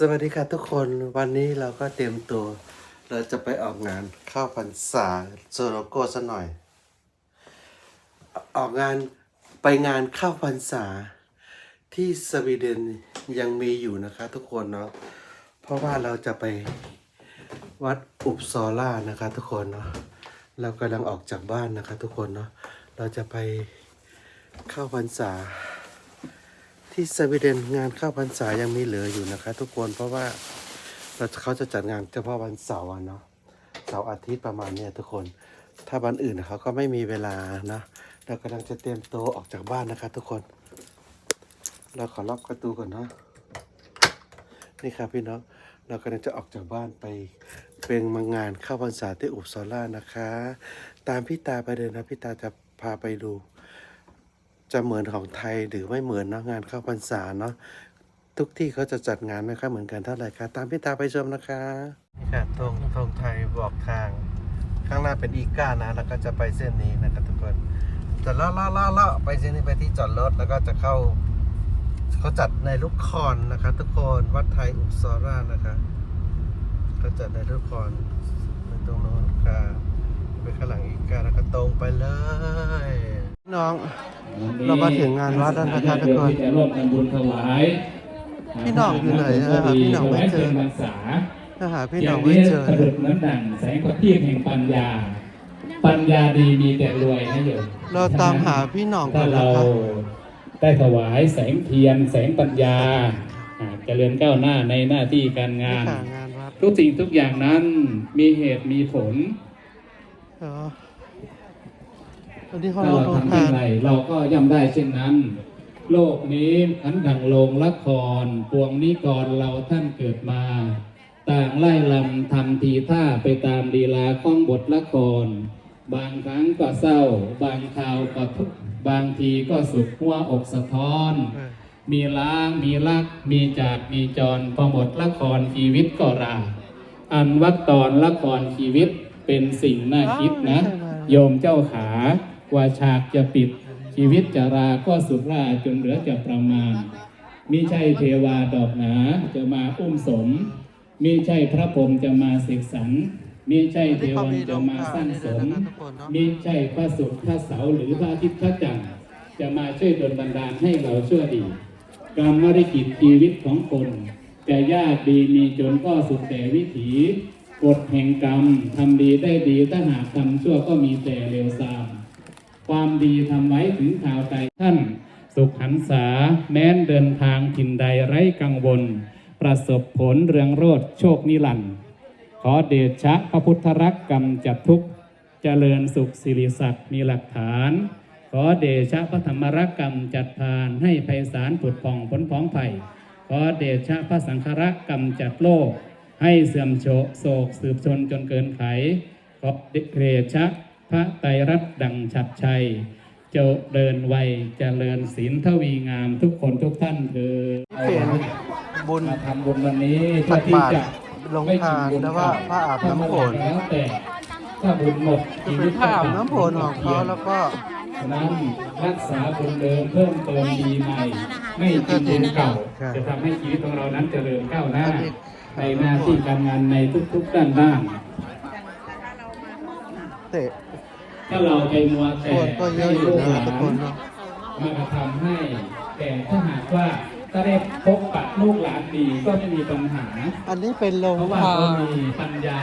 สวัสดีค่ะทุกคนวันนี้เราก็เตรียมตัว เราจะไปออกงานเข้าพรรษาโซโลโก้ซะหน่อย ออกงานไปงานเข้าพรรษาที่สวีเดนยังมีอยู่นะคะทุกคนเนาะเพราะว่าเราจะไปวัดอุปซอล่านะคะทุกคนเนาะเรากำลังออกจากบ้านนะคะทุกคนเนาะเราจะไปเข้าพรรษา ที่สวีเดนงานเข้าพรรษายังมีเหลืออยู่นะคะทุกคนเพราะว่าเราเขาจะจัดงานเฉพาะวันเสาร์เนาะเสาร์อาทิตย์ประมาณเนี้ยทุกคน ถ้าวันอื่นน่ะเขาก็ไม่มีเวลานะเรากำลังจะเตรียมตัวออกจากบ้านนะคะทุกคน เราขอล็อกประตูก่อนเนาะนี่ครับพี่น้องเรากำลังจะออกจากบ้านไปเป็นมางานเข้าพรรษาที่อุปสรานะคะ ตามพี่ตาไปเลยนะพี่ตาจะพาไปดู จะเหมือนของไทยหรือไม่เหมือนเนาะงานเข้าพรรษาเนาะทุกที่เขาจะจัดงานไม่ค่อยเหมือนกันเท่าไหร่ค่ะตามพี่ตาไปชมนะคะนี่ค่ะธงธงไทยบอกทาง ข้างหน้าเป็นอีก้านะ แล้วก็จะไปเส้นนี้นะครับทุกคนจะล่าล่าล่าล่าไปเส้นนี้ไปที่จอดรถแล้วก็จะเข้าเขาจัดในลูกคอนนะคะทุกคนวัดไทยอุปสรานะคะเขาจัดในลูกคอนในตรงโน้นค่ะไปข้างหลังอีก้าแล้วก็ตรงไปเลย น้อง เรามาถึงงานวัดแล้วนะครับทุกคนที่จะร่วมทำบุญถวายพี่หน่องอยู่ไหนอะหาพี่หน่องไม่เจอถวายพรรษาถ้าหาพี่อน้ย่าองงไม่นี้เจอประดุจเหมือนดั่งแสงประทีปแห่งปัญญา ปัญญาดีมีแต่รวยนะโยมเราตามหาพี่หน่องก่ถ้าอนนะเราครับ ได้ถวายแสงเทียน แสงปัญญาอ่าเจริญก้าวหน้าในหน้าที่การงาน หางานวัดทุกสิ่งทุกอย่างนั้นมีเหตุมีผลเหรอ วันนี้เขาถ้าลงเราโรงทำทาเช่นนไรเราก็ย่อมได้เช่นนั้น โลกนี้อันดังลงละคร ปวงนิกรเราท่านเกิดมา ต่างไล่ลำทำทีท่าไปตามลีลาข้องบทละคร บางครั้งก็เศร้า บางคราวก็ทุกข์บางทีก็สุขหัวอกสะท้อนเออมีล้างมีลัก มีจากมีจรพอบทละครชีวิตก็ราอันวักตอนละครชีวิตเป็นสิ่งน่าคิดนะ โยมเจ้าขา กว่าฉากจะปิดชีวิตจะราก็สุราจนเหลือจะประมาณมิใช่เทวาดอกหนาจะมาอุ้มสมมิใช่พระพรหมจะมาเสกสรรมิใช่เทวันจะมาสร้างสมมิใช่พระศุกร์พระเสาหรือพระอาทิตย์พระจันทร์จะมาช่วยดลบันดาลให้เราชั่วดีกรรมริกิจชีวิตของคนจะยากดีมีจนก็สุดแต่วิถีกฎแห่งกรรมทำดีได้ดีถ้าหากทำชั่วก็มีแต่เลวทราม ความดีทำไว้ถึงข่าวใจท่าน สุขหันษาแม้นเดินทางถิ่นใดไร้กังวล ประสบผลเรืองโรดโชคนิรันดร์ขอเดชะพระพุทธรักกรรมจับทุกเจริญสุขสิริศักดิ์มีหลักฐาน ขอเดชะพระธรรมรักกรรมจัดทานให้ไพศาลผุดผ่องพ้นพ้องไผ่ขอเดชะพระสังฆรักกรรมจัดโลก ให้เสื่อมโฉโศกสืบชนจนเกินไขขอเดชะ พระไตรรัตน์ดังฉัดชัยเจเดินไวยเจริญศีลทวีงามทุกคนทุกท่านเถิดเปลี่ยนบุญมาทำบุญวันนี้ตัเพื่อกที่บาตรจะลงทานแล้วว่าพระอาบน้ำฝนแล้วแต่ถ้าบุญหมดจะเป็นผ้าอาบน้ำฝนของเขาแล้วก็ฉะนั้นรักษาบุญเดิมเพิ่มเติมดีใหม่ไม่ทิ้งบุญเก่าครับจะทำให้ชีวิตของเรานั้นเจริญก้าวหน้า ในหน้าที่การงานในทุกๆด้านด้านเตะ ถ้าเราใจมัวแต่คนก็เยอะอยู่นะให้ทุกคนเนาะมันก็ทำให้ แต่ถ้าหากว่าถ้าได้พบปะลูกหลานดีก็ไม่มีปัญหา อันนี้เป็นโรงเพราะว่าทาเขานมีปัญญา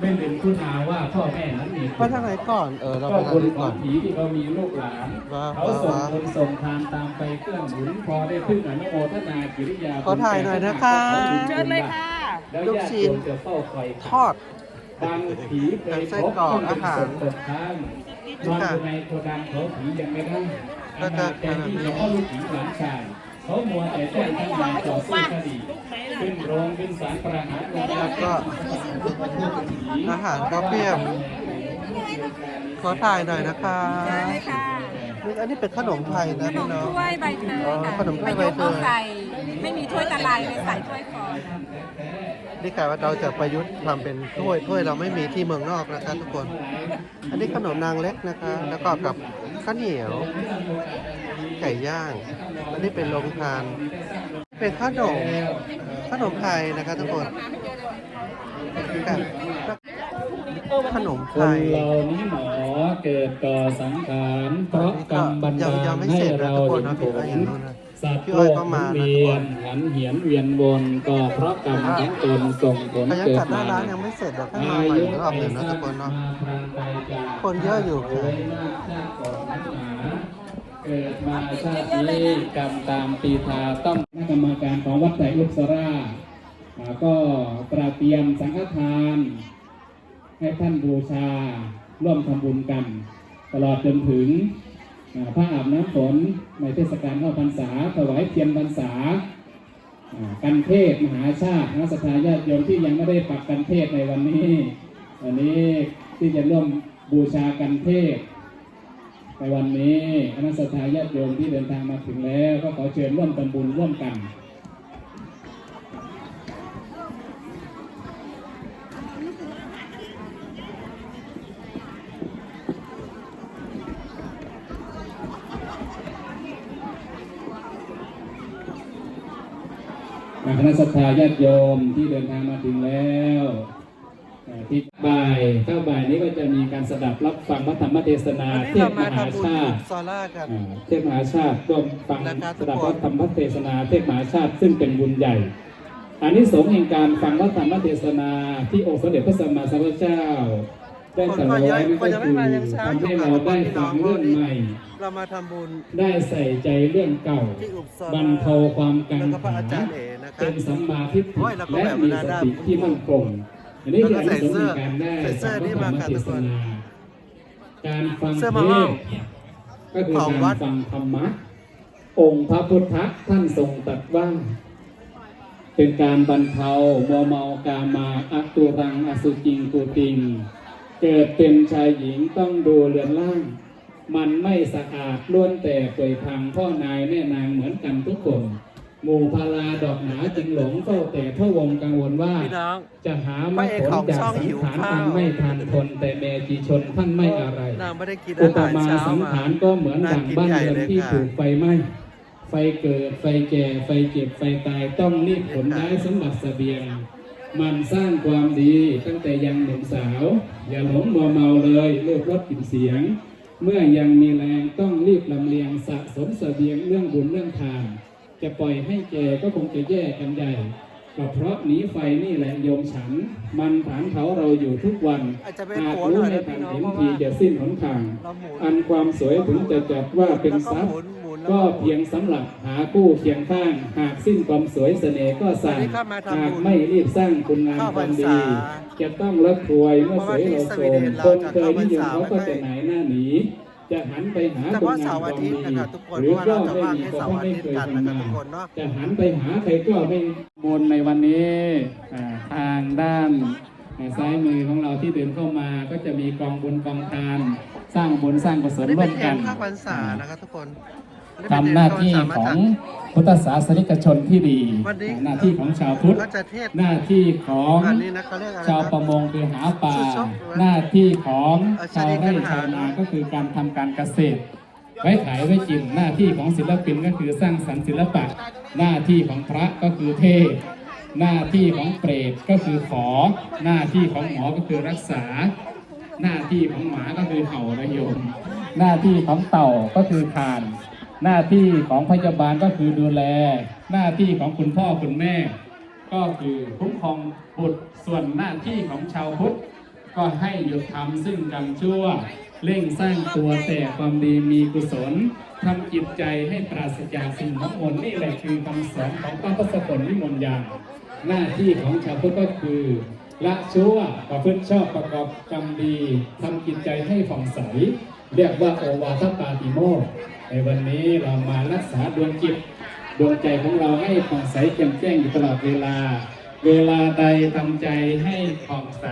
ไม่ลืมคุณอาว่าพ่อแม่นั้นมีไปทางไหนก่อนเออเราก็ไปทางบุญนี้ขก่อองนผีที่เขามีลูกหลานว้าวเขาส่งว้าวบุญส่งทานตามไปเครื่องหนุนพอได้พึ่งอนุโมทนากิริยาขอถ่ายหน่อยนะคะเชิญเลยค่ะแล้วลูกญาติชิ้นโยมจะเฝ้าคอยทอด บางผีเคยพบขึ้นเป็นศพตกค้างนอนอยู่ในโกดังเขาผียังไม่ได้แล้วก็อาณาแต่ที่จะเอลูกผีหลานชายเขามัวแต่แจ้งทั้งนายต่อสู้คดีขึ้นโรงขึ้นศาลประหารแล้วก็อาหารก็เปรี้ยวขอถ่ายหน่อยนะคะได้ค่ะอันนี้เป็นขนมไทยนะพี่น้องถ้วยใบเตยขนมถ้วยใบเตยไม่มีถ้วยตะไลเลยใส่ถ้วยคอ นนี่กะว่าเราจะประยุทธ์ทำเป็นถ้วยถ้วยเราไม่มีที่เมืองนอกนะคะทุกคน อันนี้ขนมนางเล็กนะคะ แล้วก็กับข้าวเหนียว ไก่ย่าง อันนี้เป็นโรงทาน เป็นขนมขนมไทยนะครับทุกคนกับขนมคไทนยเรานี้หนอเกิดก่อสังขารเพราะกรรมบันดายังยัลงไม่ให้เสร็จนะเราทุกคนเห็นนะผพี่อ้อยอย่างลนู้นนะ สัตว์พี่โลอ้อยกก็หมุมานนะเวียนหันเหียนเวียนวนก็เพราะกรรมทั้งตนส่งผลเขายังเกิดจัดหน้ามาร้านยังไม่เสร็จเดี๋ยวค่อยมาใหม่อีกรอบหนึ่งนะทุกคนเนาะคนเยอะอยู่ค่ะเกิดมาชาตินี้กรรมตามปีทาต้องคณะกรรมการของวัดไตรอุปสราอ่าก็ตระเตรียมสังฆทาน ให้ท่านบูชาร่วมทำบุญกัน ตลอดจนถึง ผ้าอาบน้ำฝนในเทศกาลเข้าพรรษา ถวายเทียนพรรษากันเทศมหาชาตินักศรัทธาญาติโยมที่ยังไม่ได้ปักกันเทศในวันนี้วันนี้ที่จะร่วมบูชากันเทศในวันนี้คณะสัตยาญาติโยมที่เดินทางมาถึงแล้ว ก็ขอเชิญร่วมทำบุญร่วมกัน คณะสัตยาญาติโยมที่เดินทางมาถึงแล้วอ่าที่บ่ายเข้าบ่ายนี้ก็จะมีการสดับรับฟังพระธรรมเทศนาวันนี้เทเราศมมาหาทำบุญชาติซอล่ากันอ่าเทศมหาชาติร่วมฟังนะครับทุสกดับคนพระธรรมเทศนาเทศมหาชาติซึ่งเป็นบุญใหญ่อันนี้สงส์แห่งการฟังพระธรรมเทศนาที่องค์สมเด็จพระสัมมาสัมพุทธเจ้าได้ตรัสไว้นั่นก็คือทำให้เราได้ฟังเรื่องใหม่เรามาทำบุญได้ใส่ใจเรื่องเก่าที่อุปสบรรเทาความกังแล้วก็พระขาอาจารย์เอ๋ นะครัเป็บนสัมมาทิฏฐิโอ้ยแล้วก็และแบบมีนาสด้าติที่มั่นคงอันนี้แล้วคือก็อันใส่นี้สงเสื้อส์ในการได้ใส่เสื้อนี่มาค่ะทุกคนการฟังเสื้อเทมาม่าศน์ก็คือของการวัดฟังธรรมะองค์พระพุทธท่านทรงตรัสว่า เป็นการบรรเทามัวเมากามาอัตุรังอสุจิงกุติง เกิดเป็นชายหญิงต้องดูเรือนล่าง มันไม่สะอาดล้วนแต่เปื่อยพังพ่อนายแม่นางเหมือนกันทุกคน หมู่พาราดอกหนาจึงหลงเฝ้าแต่พระวงกังวลว่า พี่น้อง จะหามรรคผลจากสังขารอันไม่ทันทนแต่เมจีชนท่านไม่อะไรนางไม่ได้กินอุอาปหารมาเช้าสังมา ขารก็เหมือนดังบ้านเรือนที่ถูกไฟไหม้ไฟเกิดไฟแก่ไฟเจ็บไฟตายต้องรีบขนย้ายสมบัติเสบียง มันสร้างความดีตั้งแต่ยังหนุ่มสาว อย่าหลงมัวเมาเลยเลิกรสกลิ่นเสียง เมื่อยังมีแรงต้องรีบลำเลียงสะสมเสบียงเรื่องบุญเรื่องทาน จะปล่อยให้แก่ก็คงจะแย่กันใหญ่ก็เพราะหนีไฟนี่แหละโยมฉัน มันผานเผาเราอยู่ทุกวันอาจจะเป็นหากโผล่หรู้น่อยในนะทาพี่งน้องเห็นเพราะว่าทีจะสิ้นหนทางเราหมุนอันความสวยถึงจะจัดว่าเป็นแล้วทรัพหย์มุนหมุนแล้วก็เพียงสำหรับหาคู่เคียงข้าง หากสิ้นความสวยเสน่ห์ก็สั่งวันนี้เข้ามาทำบุญหากไม่รีบสร้างคุณงามเข้าคพรวารมษาดี จะต้องรับถวยเมื่อสวยเราโสมเพราะว่าที่สวีเดนเราคนจะเคยเข้าพรรนิยมษาเขาก็ไม่ค่จะอยไหนหน้าหนี จะหันไปหาเฉคุณพาะงาเสามร์คอาวามทิตย์ดีนะครับทุกคนหรือเพราะก็ว่าไม่เราจะว่างมีแค่ก็เสาร์อาทิตย์กันนะครับเพราะไม่เคยทำมาทุกคนเนาะจะหันไปหาใครก็ไม่บนในวันนี้อ่าทางด้านซ้ายมือของเราที่เดินเข้ามาก็จะมีกองบุญกองทาน สร้างบุญสร้างกุศอัลนนี้ร่เป็วนมเทกันนข้าวพรรษานะครับทุกคน ทำหน้าที่ของพุทธศาสนิกชนที่ดีวันนี้หน้าที่ของชาวพุทธก็จะเทศหน้าที่ของอันนี้นะเขาเรียกอะไรชาวคปรับระมงคือหาปลาสุดชอบหน้าที่ของอาชาชาวไร่ปัญหาชาวนาก็คือการทำการเกษตร ไว้ขายไว้กิน หน้าที่ของศิลปินก็คือสร้างสรรค์ศิลปะ หน้าที่ของพระก็คือเทศน์หน้าที่ของเปรตก็คือขอ หน้าที่ของหมอก็คือรักษา หน้าที่ของหมาก็คือเห่าระยม หน้าที่ของเต่าก็คือคาน หน้าที่ของพยาบาลก็คือดูแล หน้าที่ของคุณพ่อคุณแม่ ก็คือคุ้มครองบุตรส่วนหน้าที่ของชาวพุทธก็ให้หยุดทำซึ่งกรรมชั่ว เร่งสร้างตัวแต่ความดีมีกุศลทำจิตใจให้ปราศจากสิ่งมงคลนี่แหละคือคำสอนของพระพุทธผลวิมลยานหน้าที่ของชาวพุทธก็คือละชั่วประพฤติชอบประกอบกรรมดีทำจิตใจให้ผ่องใส เรียกว่าโอวาทปาติโมในวันนี้เรามารักษาดวงจิตดวงใจของเราให้ผ่องใสแจ่มแจ้งอยู่ตลอดเวลา เวลาใดทำใจให้ผ่องใส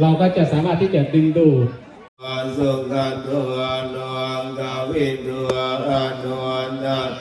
เราก็จะสามารถที่จะดึงดูดสุขตัวดวงกวิตัวอนุนัต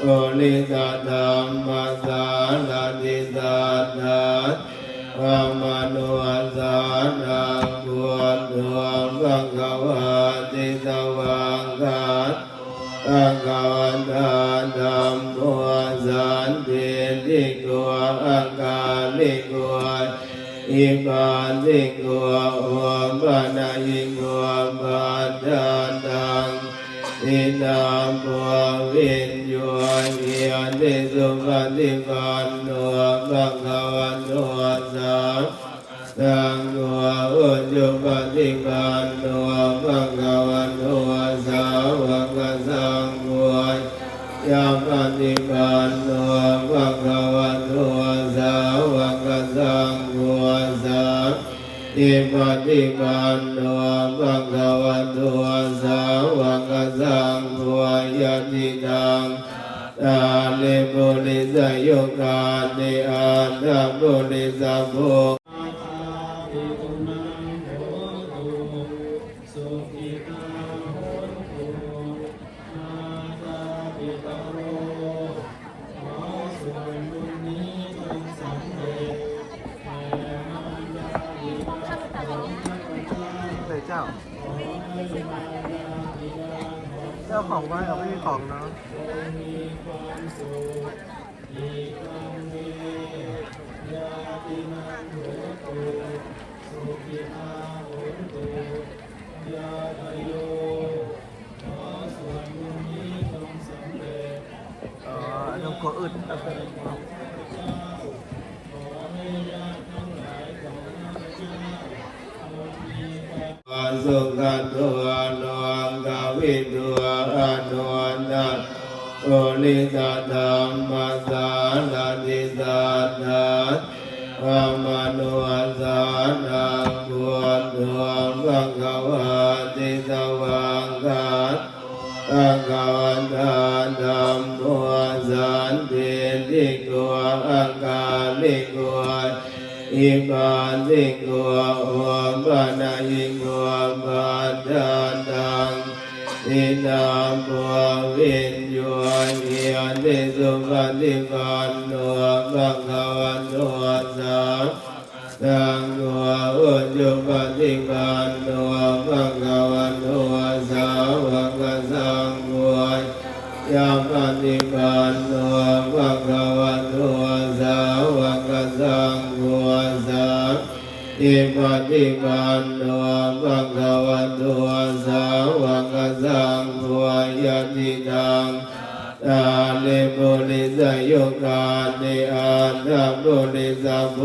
โอลิสธรรมสาลติสัตถัสาติโกโอปะนาอิงวะบะดาดังอินามปววินโยเอียนิสุปฏิปันโนภะคะวันโตสาวสังวะอุจุปฏิปัน ปฏิปันโนภะคะวะโตสาวกสังโฆยะติตังตาลิปุริสยโยกาเนอาตาปุริสโภาของไว้เราไม่มีของเนาะอ๋อน้องกลัวอึด โอลิตาธรรมสาลาติสานาธรรมโนสานังบุญดวงภะคะวะติสวังกัสภะคะวันตาธรรมโมสันติติโกอาคาลิโกอิปาติโกโอปะนาย ปฏิปันโนภะคะวันโตสาวกสังโฆยาปฏิปันโนภะคะวะโตสาวกสังโฆสาอิปฏิปันโนภะคะวะโตสาวกสังโฆยะติตังตาเลิปุริสยุกาติอาตาปุริสโภ